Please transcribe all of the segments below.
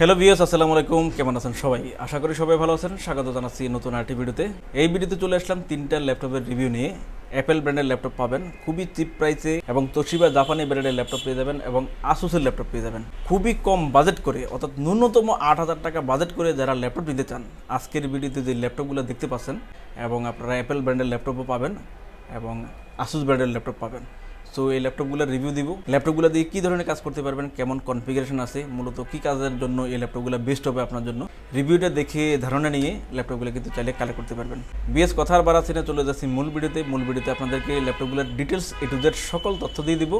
Hello views আসসালামু আলাইকুম। কেমন আছেন সবাই? আশা করি সবাই ভালো আছেন। স্বাগত জানাচ্ছি নতুন আরটি ভিডিওতে। এই ভিডিওতে চলে আসলাম তিনটা ল্যাপটপের রিভিউ নিয়ে। অ্যাপেল ব্র্যান্ডের ল্যাপটপ পাবেন, খুবই চিপ প্রাইসে এবং তোশিবা জাপানি ব্র্যান্ডের ল্যাপটপ পেয়ে যাবেন, এবং আসুসের ল্যাপটপ পেয়ে যাবেন। খুবই কম বাজেট করে, অর্থাৎ ন্যূনতম আট হাজার টাকা বাজেট করে যারা ল্যাপটপ নিতে চান, আজকের ভিডিওতে যে ল্যাপটপগুলো দেখতে পাচ্ছেন, এবং আপনারা অ্যাপেল ব্র্যান্ডের ল্যাপটপও পাবেন, এবং আসুস ব্র্যান্ডের ল্যাপটপ পাবেন। সো এই ল্যাপটপগুলোর রিভিউ দিব। ল্যাপটপগুলো দিয়ে কী ধরনের কাজ করতে পারবেন? কেমন কনফিগারেশন আছে? মূলত কী কাজের জন্য এই ল্যাপটপগুলো বেস্ট হবে আপনার জন্য? রিভিউটা দেখে ধারণা নিয়ে ল্যাপটপগুলো কিন্তু চাইলে কালেক্ট করতে পারবেন। বিএস কথার বাড়া না, চলে যাচ্ছি মূল ভিডিওতে। মূল ভিডিওতে আপনাদেরকে ল্যাপটপগুলোর ডিটেলস এ টু জেড সকল তথ্য দিয়ে দিব।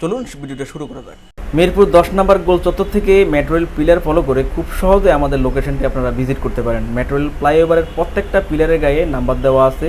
চলুন ভিডিওটা শুরু করা যাক। মিরপুর দশ নম্বর গোল চত্বর থেকে মেট্রোয়েল পিলার ফলো করে খুব সহজে আমাদের লোকেশনটি আপনারা ভিজিট করতে পারেন। মেট্রোয়েল ফ্লাইওভারের প্রত্যেকটা পিলারের গায়ে নাম্বার দেওয়া আছে।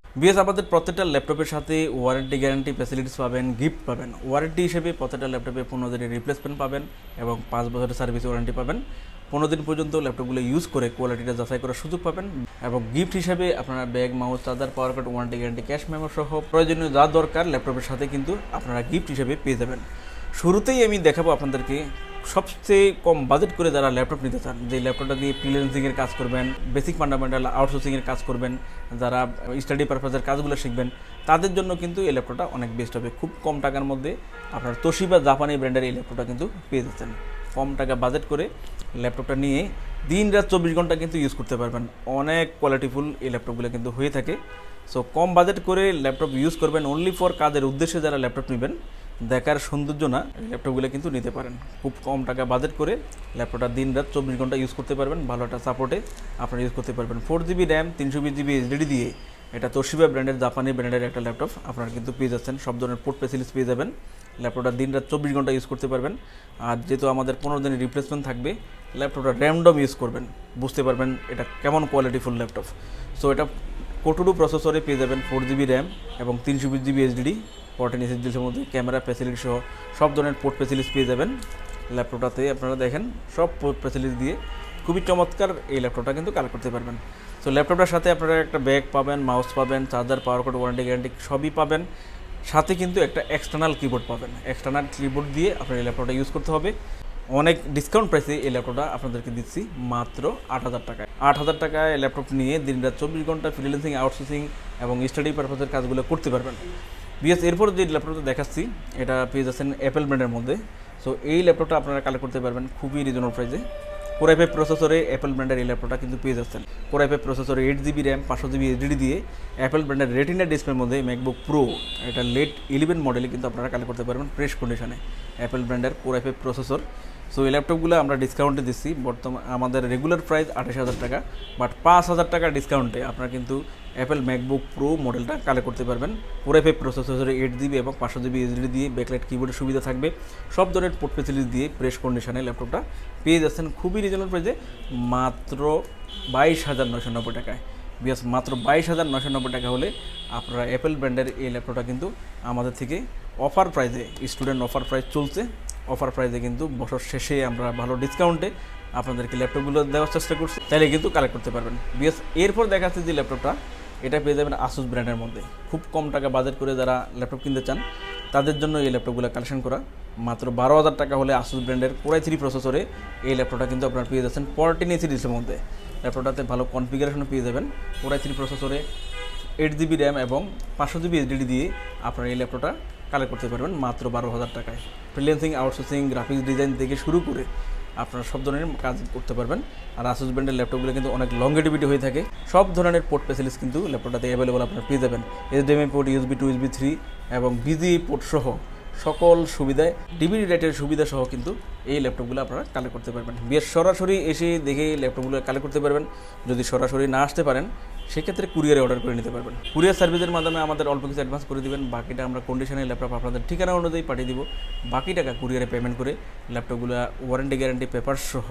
বিএস আমাদের প্রত্যেকটা ল্যাপটপের সাথে ওয়ারেন্টি গ্যারান্টি ফ্যাসিলিটিস পাবেন গিফট পাবেন। ওয়ারেন্টি হিসেবে প্রত্যেকটা ল্যাপটপে পনেরো দিনের রিপ্লেসমেন্ট পাবেন এবং পাঁচ বছরের সার্ভিস ওয়ারেন্টি পাবেন। পনেরো দিন পর্যন্ত ল্যাপটপগুলো ইউজ করে কোয়ালিটিটা যাচাই করার সুযোগ পাবেন এবং গিফট হিসেবে আপনারা bag mouse charger power card warranty guarantee cash memo সহ প্রয়োজনীয় যা দরকার ল্যাপটপের সাথে কিন্তু আপনারা গিফট হিসেবে পেয়ে যাবেন। শুরুতেই আমি দেখাবো আপনাদেরকে সবচেয়ে কম বাজেট করে যারা ল্যাপটপ নিতে চান, যে ল্যাপটপটা দিয়ে ফ্রিল্যান্সিংয়ের কাজ করবেন বেসিক ফান্ডামেন্টাল আউটসোর্সিংয়ের কাজ করবেন, যারা স্টাডি পারপাসের কাজগুলো শিখবেন, তাদের জন্য কিন্তু এই ল্যাপটপটা অনেক বেস্ট হবে। খুব কম টাকার মধ্যে আপনার তোশিবা জাপানি ব্র্যান্ডের এই ল্যাপটপটা কিন্তু পেয়ে যাচ্ছেন। কম টাকা বাজেট করে ল্যাপটপটা নিয়ে দিন রাত চব্বিশ ঘণ্টা কিন্তু ইউজ করতে পারবেন। অনেক কোয়ালিটিফুল এই ল্যাপটপগুলো কিন্তু হয়ে থাকে। সো কম বাজেট করে ল্যাপটপ ইউজ করবেন অনলি ফর কাজের উদ্দেশ্যে যারা ল্যাপটপ নেবেন, দেখার সৌন্দর্য না ল্যাপটপগুলো কিন্তু নিতে পারেন। খুব কম টাকা বাজেট করে ল্যাপটপটা দিন রাত চব্বিশ ঘণ্টা ইউজ করতে পারবেন, ভালো একটা সাপোর্টে আপনারা ইউজ করতে পারবেন। ফোর জিবি র্যাম তিনশো বিশ জিবি এইচডিডি দিয়ে এটা তোশিবা ব্র্যান্ডের জাপানি ব্র্যান্ডের একটা ল্যাপটপ আপনারা কিন্তু পেয়ে যাচ্ছেন। সব ধরনের পোর্ট ফেসিলিটিস পেয়ে যাবেন। ল্যাপটপটা দিন রাত চব্বিশ ঘণ্টা ইউজ করতে পারবেন। আর যেহেতু আমাদের পনেরো দিনের রিপ্লেসমেন্ট থাকবে ল্যাপটপটা র্যামডম ইউজ করবেন। বুঝতে পারবেন এটা কেমন কোয়ালিটিফুল ল্যাপটপ সো এটা কোটুডু প্রসেসরে পেয়ে যাবেন ফোর জিবি র্যাম এবং তিনশো বিশ জিবি এইচডিডি ফোরটিন এসএসডির মধ্যে ক্যামেরা ফ্যাসিলিটি সহ সব ধরনের পোর্ট ফ্যাসিলিটিস পেয়ে যাবেন। ল্যাপটপটাতে আপনারা দেখেন, সব পোর্ট ফ্যাসিলিটি দিয়ে খুবই চমৎকার এই ল্যাপটপটা কিন্তু কালেক্ট করতে পারবেন। সো ল্যাপটপটার সাথে আপনারা একটা ব্যাগ পাবেন মাউস পাবেন charger power cord warranty guarantee সবই পাবেন। সাথে কিন্তু একটা এক্সটার্নাল কিবোর্ড পাবেন। এক্সটার্নাল কিবোর্ড দিয়ে আপনার এই ল্যাপটপটা ইউজ করতে হবে। অনেক ডিসকাউন্ট প্রাইসে এই ল্যাপটপটা আপনাদেরকে দিচ্ছি মাত্র আট হাজার টাকায়। আট হাজার টাকায় ল্যাপটপ নিয়ে দিন রাত চব্বিশ ঘণ্টা ফ্রিল্যান্সিং আউটসোর্সিং এবং স্টাডি পারপাসের কাজগুলো করতে পারবেন। বিএস, এরপর যে ল্যাপটপটা দেখাচ্ছি, এটা পেয়ে যাচ্ছেন অ্যাপেল ব্র্যান্ডের মধ্যে। সো এই ল্যাপটপটা আপনারা কালেক্ট করতে পারবেন খুবই রিজনেবল প্রাইসে কোরাই ফাইভ প্রসেসরে অ্যাপেল ব্র্যান্ডের এই ল্যাপটপটা কিন্তু পেয়ে যাচ্ছেন। কোরাই ফাইভ প্রসেসরে এইট জিবি র্যাম পাঁচশো জিবি এইচডি দিয়ে অ্যাপেল ব্র্যান্ডের রেটিনা ডিসপ্লের মধ্যে ম্যাকবুক প্রো এটা লেট ইলেভেন মডেলে কিন্তু আপনারা কালেক্ট করতে পারবেন ফ্রেশ কন্ডিশনে অ্যাপেল ব্র্যান্ডের কোরাই ফাইভ প্রসেসর সো এই ল্যাপটপগুলো আমরা ডিসকাউন্টে দিচ্ছি। বর্তমান আমাদের রেগুলার প্রাইস আঠাশ হাজার টাকা বাট পাঁচ হাজার টাকা ডিসকাউন্টে আপনারা কিন্তু অ্যাপেল ম্যাকবুক প্রো মডেলটা কালেক্ট করতে পারবেন। ফোর এফ প্রসেসরে এইট জিবি এবং পাঁচশো জিবি এইচডি দিয়ে ব্যাকলাইট কিবোর্ডের সুবিধা থাকবে। সব ধরনের পোর্ট ফেসিলিটি দিয়ে প্রেস কন্ডিশনে ল্যাপটপটা পেয়ে যাচ্ছেন খুবই রিজনেবল প্রাইসে মাত্র বাইশ হাজার নয়শো নব্বই টাকায়। বিয়াস মাত্র বাইশ হাজার নয়শো নব্বই টাকা হলে আপনারা অ্যাপেল ব্র্যান্ডের এই ল্যাপটপটা কিন্তু আমাদের থেকে অফার প্রাইসে স্টুডেন্ট অফার প্রাইস চলছে। অফার প্রাইসে কিন্তু বছর শেষে আমরা ভালো ডিসকাউন্টে আপনাদেরকে ল্যাপটপগুলো দেওয়ার চেষ্টা করছি। তাহলে কিন্তু কালেক্ট করতে পারবেন। বিএস এরপর দেখাচ্ছে যে ল্যাপটপটা এটা পেয়ে যাবেন আসুস ব্র্যান্ডের মধ্যে। খুব কম টাকা বাজেট করে যারা ল্যাপটপ কিনতে চান, তাদের জন্য এই ল্যাপটপগুলো কালেকশন করা। মাত্র বারো হাজার টাকা হলে আসুস ব্র্যান্ডের কোরাই থ্রি প্রসেসরে এই ল্যাপটপটা কিন্তু আপনারা পেয়ে যাচ্ছেন ফোরটিন এসি ডিসের মধ্যে। ল্যাপটপটাতে ভালো কনফিগারেশন পেয়ে যাবেন। কোরাই থ্রি প্রসেসরে এইট জিবি র্যাম এবং পাঁচশো জিবি এইচডিডি দিয়ে আপনারা এই ল্যাপটপটা কালেক্ট করতে পারবেন মাত্র বারো হাজার টাকায়। ফ্রিল্যান্সিং আউটসোর্সিং গ্রাফিক্স ডিজাইন থেকে শুরু করে আপনারা সব ধরনের কাজ করতে পারবেন। আর আসুস ব্র্যান্ডের ল্যাপটপগুলো কিন্তু অনেক লংগেটিভিটি হয়ে থাকে। সব ধরনের পোর্ট ফেসিলিটিস কিন্তু ল্যাপটপটাতে অ্যাভেলেবল আপনারা পেয়ে যাবেন। HDMI port USB two USB three এবং বিজি পোর্ট সহ সকল সুবিধায় ডিবিডি রাইটের সুবিধা সহ কিন্তু এই ল্যাপটপগুলো আপনারা কালেক্ট করতে পারবেন। বেশ সরাসরি এসে দেখে ল্যাপটপগুলো কালেক্ট করতে পারবেন। যদি সরাসরি না আসতে পারেন সেক্ষেত্রে কুরিয়ারে অর্ডার করে নিতে পারবেন। কুরিয়ার সার্ভিসের মাধ্যমে আমাদের অল্প কিছু অ্যাডভান্স করে দিবেন, বাকিটা আমরা কন্ডিশনের ল্যাপটপ আপনাদের ঠিকানা অনুযায়ী পাঠিয়ে দিব। বাকি টাকা কুরিয়ারে পেমেন্ট করে ল্যাপটপগুলো ওয়ারেন্টি গ্যারান্টি পেপার সহ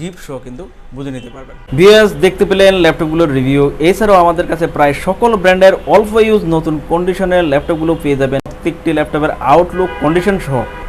গিফট সহ কিন্তু বুঝে নিতে পারবেন। বিএস দেখতে পেলেন ল্যাপটপগুলোর রিভিউ এছাড়াও আমাদের কাছে প্রায় সকল ব্র্যান্ডের অল্প ইউজ নতুন কন্ডিশনের ল্যাপটপগুলো পেয়ে যাবেন। প্রত্যেকটি ল্যাপটপের আউটলুক কন্ডিশন সহ।